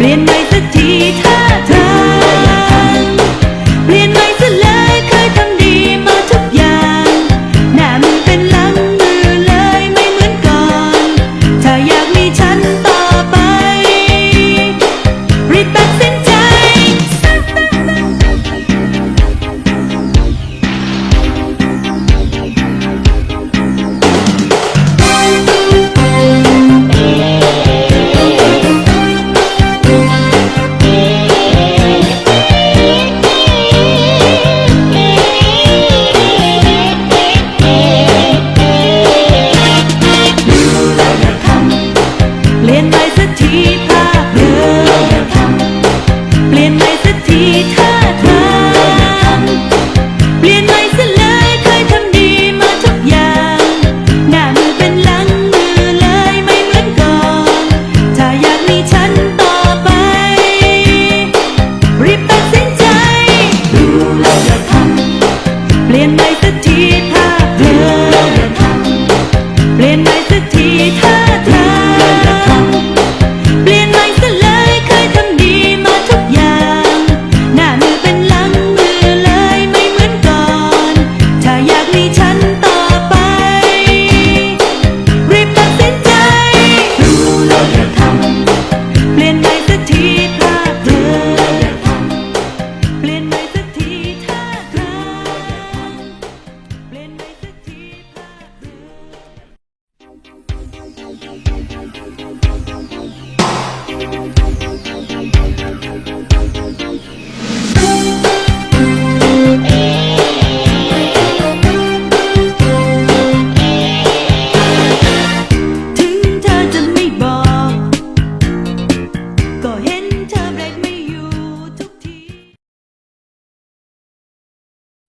Bien ปลี่ยนไปสักทีถ้าเธอเปลี่ยนไปสักทีถ้าเธอ